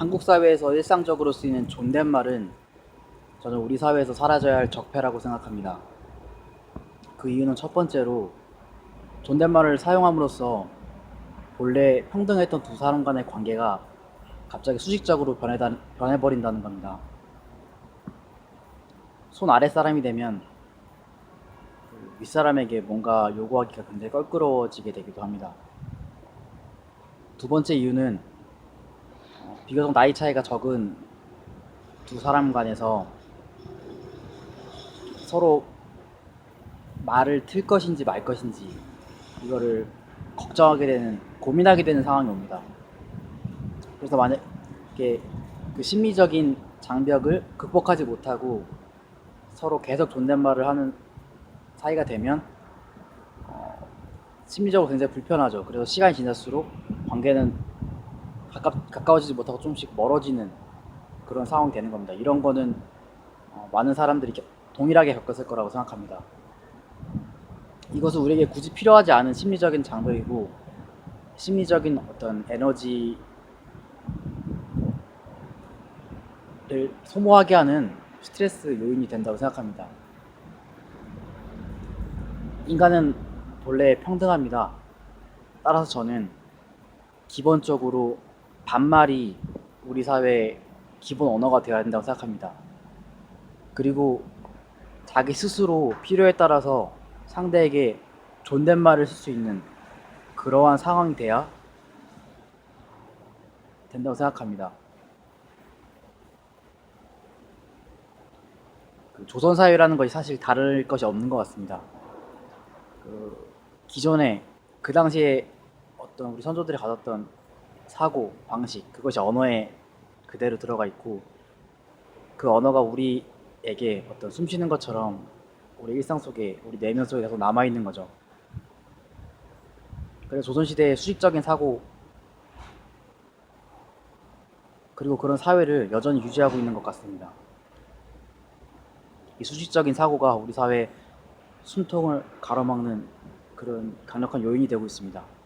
한국 사회에서 일상적으로 쓰이는 존댓말은 저는 우리 사회에서 사라져야 할 적폐라고 생각합니다. 그 이유는 첫 번째로 존댓말을 사용함으로써 본래 평등했던 두 사람 간의 관계가 갑자기 수직적으로 변해다, 변해버린다는 겁니다. 손 아래 사람이 되면 그 윗사람에게 뭔가 요구하기가 굉장히 껄끄러워지게 되기도 합니다. 두 번째 이유는 어, 비교적 나이 차이가 적은 두 사람 간에서 서로 말을 틀 것인지 말 것인지 이거를 걱정하게 되는 고민하게 되는 상황이 옵니다. 그래서 만약에 그 심리적인 장벽을 극복하지 못하고 서로 계속 존댓말을 하는 사이가 되면 어, 심리적으로 굉장히 불편하죠. 그래서 시간이 지날수록 관계는 가까, 가까워지지 못하고 조금씩 멀어지는 그런 상황이 되는 겁니다. 이런 거는 어, 많은 사람들이 겨- 동일하게 겪었을 거라고 생각합니다. 이것은 우리에게 굳이 필요하지 않은 심리적인 장벽이고 심리적인 어떤 에너지를 소모하게 하는 스트레스 요인이 된다고 생각합니다. 인간은 본래 평등합니다. 따라서 저는 기본적으로 반말이 우리 사회의 기본 언어가 되어야 된다고 생각합니다. 그리고 자기 스스로 필요에 따라서 상대에게 존댓말을 쓸 수 있는 그러한 상황이 돼야 된다고 생각합니다. 그 조선 사회라는 것이 사실 다를 것이 없는 것 같습니다. 그 기존에 그 당시에 어떤 우리 선조들이 가졌던 사고 방식 그것이 언어에 그대로 들어가 있고 그 언어가 우리에게 어떤 숨쉬는 것처럼 우리 일상 속에 우리 내면 속에 계속 남아 있는 거죠. 그래서 조선 시대의 수직적인 사고 그리고 그런 사회를 여전히 유지하고 있는 것 같습니다. 이 수직적인 사고가 우리 사회 숨통을 가로막는 그런 강력한 요인이 되고 있습니다.